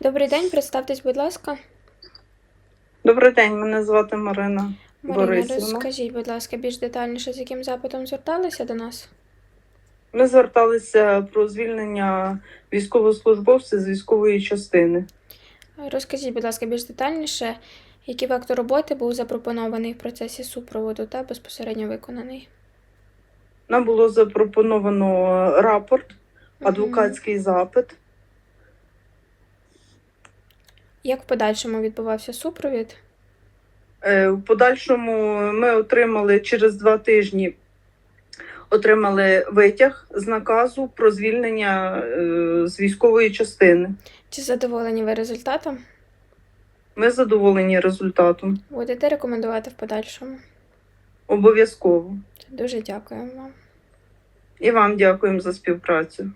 Добрий день, представтесь, будь ласка. Добрий день, мене звати Марина. Марина, Борисівна. розкажіть, будь ласка, більш детальніше, з яким запитом зверталися до нас? Ми зверталися про звільнення військовослужбовців з військової частини. Розкажіть, будь ласка, більш детальніше, який вектор роботи був запропонований в процесі супроводу та безпосередньо виконаний? Нам було запропоновано рапорт, адвокатський запит. Як в подальшому відбувався супровід? Е, В подальшому ми отримали через два тижні отримали витяг з наказу про звільнення е, з військової частини. Чи задоволені ви результатом? Ми задоволені результатом. Будете рекомендувати в подальшому? Обов'язково. Дуже дякуємо вам. І вам дякуємо за співпрацю.